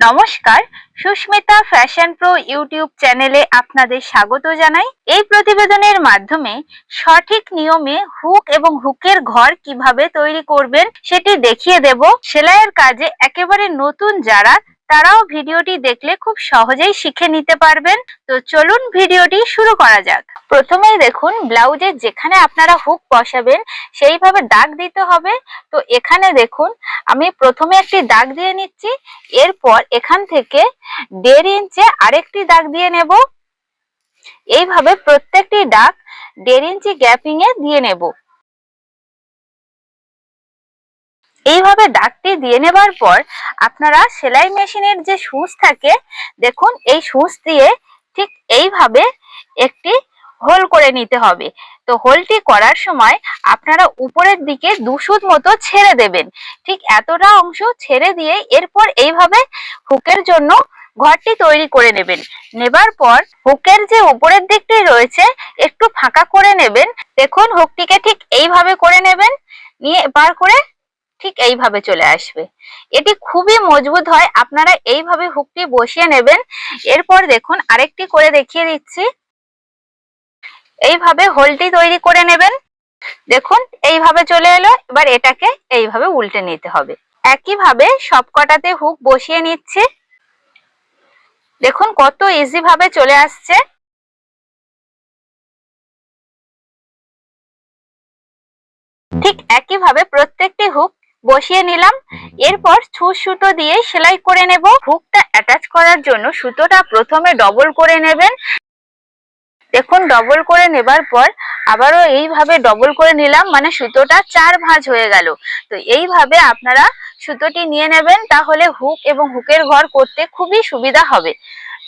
নমস্কার, Susmita fashion pro YouTube চ্যানেলে আপনাদের স্বাগত জানাই। এই প্রতিবেদনের মাধ্যমে সঠিক নিয়মে হুক এবং হুকের ঘর কীভাবে তৈরি করবেন সেটি দেখিয়ে দেব। সেলাইয়ের কাজে একেবারে নতুন যারা তারাও ভিডিওটি দেখলে খুব সহজেই শিখে নিতে পারবেন। তো চলুন ভিডিওটি শুরু করা যাক। প্রথমেই দেখুন ব্লাউজের যেখানে আপনারা হুক বসাবেন, সেইভাবে দাগ দিতে হবে। তো এখানে দেখুন, আমি প্রথমে একটি দাগ দিয়ে নিচ্ছি, এরপর এখান থেকে দেড় ইঞ্চে আরেকটি দাগ দিয়ে নেব। এইভাবে প্রত্যেকটি দাগ দেড় ইঞ্চি গ্যাপিংয়ে দিয়ে নেব। এইভাবে দাগটি দিয়ে নেবার পর আপনারা সেলাই মেশিনের যে সুচ থাকে, দেখুন এই সুচ দিয়ে ঠিক এইভাবে একটি হোল করে নিতে হবে। তো হোলটি করার সময় আপনারা উপরের দিকে দুশুদ মতো ছেড়ে দেবেন। ঠিক এতটা অংশ ছেড়ে দিয়ে এরপর এইভাবে হুকের জন্য ঘরটি তৈরি করে নেবেন। নেবার পর হুকের যে উপরের দিকটি রয়েছে, একটু ফাঁকা করে নেবেন। দেখুন হুকটিকে ঠিক এইভাবে করে নেবেন। নিয়ে বার করে ঠিক এইভাবে চলে আসবে। এটি খুবই মজবুত হয়, আপনারা এইভাবে হুকটি বসিয়ে নেবেন। এরপর দেখুন, আরেকটি করে দেখিয়ে দিচ্ছি। এইভাবে হোলটি তৈরি করে নেবেন। দেখুন, এইভাবে চলে এলো, এবার এটাকে এইভাবে উল্টে নিতে হবে। একইভাবে সবকটাতে হুক বসিয়ে নিচ্ছি। দেখুন, কত ইজি ভাবে চলে আসছে। ঠিক একইভাবে বসিয়ে নিলাম। এরপর ছুঁচ সুতো দিয়ে সেলাই করে নেব। হুকটা অ্যাটাচ করার জন্য সুতোটা প্রথমে ডবল করে নেবেন। দেখুন ডবল করে নেবার পর আবারও এইভাবে ডবল করে নিলাম মানে সুতোটা চার ভাঁজ হয়ে গেল। তো এইভাবে আপনারা সুতোটি নিয়ে নেবেন তাহলে হুক এবং হুকের ঘর করতে খুবই সুবিধা হবে।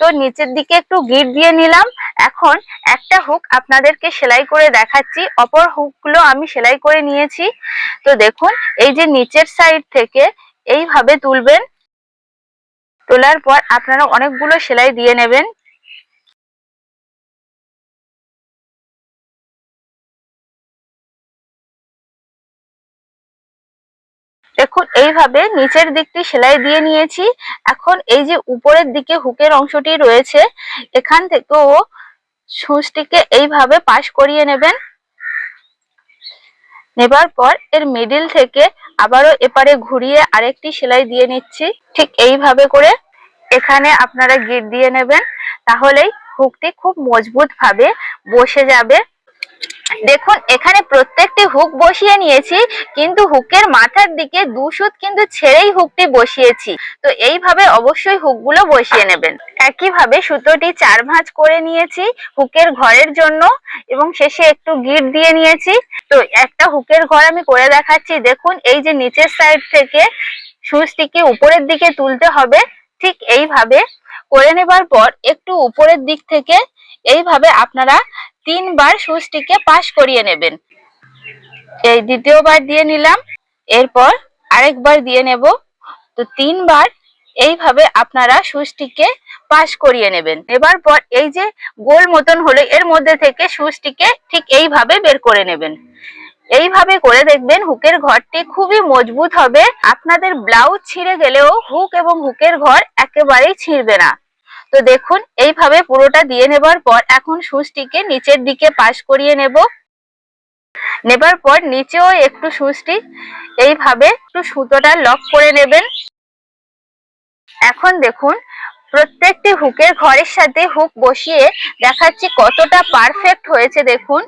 তো নিচের দিকে একটু গিট দিয়ে নিলাম। এখন একটা হুক আপনাদেরকে সেলাই করে দেখাচ্ছি। অপর হুকগুলো আমি সেলাই করে নিয়েছি। তো দেখুন, এই যে নিচের সাইড থেকে এইভাবে তুলবেন। তোলার পর আপনারা অনেকগুলো সেলাই দিয়ে নেবেন। দেখুন, এইভাবে নিচের দিকটি সেলাই দিয়ে নিয়েছি। এখন এই যে উপরের দিকে হুকের অংশটি রয়েছে, এখান থেকেও সুচটিকে এইভাবে পাশ করিয়ে নেবেন। নেবার পর এর মিডিল থেকে আবারও এপারে ঘুরিয়ে আরেকটি সেলাই দিয়ে নিচ্ছি। ঠিক এইভাবে করে এখানে আপনারা গিট দিয়ে নেবেন, তাহলেই হুকটি খুব মজবুত ভাবে বসে যাবে। দেখুন, এখানে প্রত্যেকটি হুক বসিয়ে নিয়েছি, কিন্তু হুকের মাথার দিকে দু সুত কিন্তু ছেড়েই হুকটি বসিয়েছি। তো এইভাবে অবশ্যই হুকগুলো বসিয়ে নেবেন। একইভাবে সুতোটি চার ভাঁজ করে নিয়েছি হুকের ঘরের জন্য, এবং শেষে একটু গিট দিয়ে নিয়েছি। তো একটা হুকের ঘর আমি করে দেখাচ্ছি। দেখুন, এই যে নিচের সাইড থেকে সুচটিকে উপরের দিকে তুলতে হবে, ঠিক এইভাবে। করে নেবার পর একটু উপরের দিক থেকে এইভাবে আপনারা তিনবার সুচটিকে পাশ করিয়ে নেবেন। এই দ্বিতীয়বার দিয়ে নিলাম, এরপর আরেকবার দিয়ে নেব। তো তিনবার এইভাবে আপনারা সুচটিকে পাশ করিয়ে নেবেন। এবার পর এই যে গোল মতন হলে, এর মধ্যে থেকে সুচটিকে ঠিক এইভাবে বের করে নেবেন। এইভাবে করে দেখবেন হুকের ঘরটি খুবই মজবুত হবে। আপনাদের ব্লাউজ ছিঁড়ে গেলেও হুক এবং হুকের ঘর একেবারেই ছিঁড়বে না। তো দেখুন, এইভাবে পুরোটা দিয়ে নেবার পর এখন সুচটিকে নিচের দিকে পাশ করিয়ে নেব। নেবার পর নিচেও একটু সুচটি, এইভাবে একটু সুতোটা লক করে নেবেন। এখন দেখুন, প্রত্যেকটি হুকের ঘরের সাথে হুক বসিয়ে দেখাচ্ছি কতটা পারফেক্ট হয়েছে দেখুন।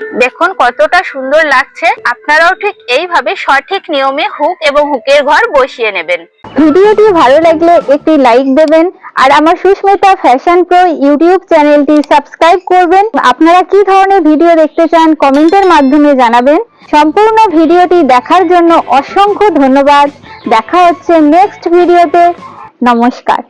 দেখুন কতটা সুন্দর লাগছে। আপনারাও ঠিক এইভাবে সঠিক নিয়মে হুক এবং হুকের ঘর বসিয়ে নেবেন। ভিডিওটি ভালো লাগলে একটি লাইক দেবেন আর আমার সুস্মিতা ফ্যাশন প্রো ইউটিউব চ্যানেলটি সাবস্ক্রাইব করবেন। আপনারা কি ধরনের ভিডিও দেখতে চান কমেন্টের মাধ্যমে জানাবেন। সম্পূর্ণ ভিডিওটি দেখার জন্য অসংখ্য ধন্যবাদ। দেখা হচ্ছে নেক্সট ভিডিওতে। নমস্কার।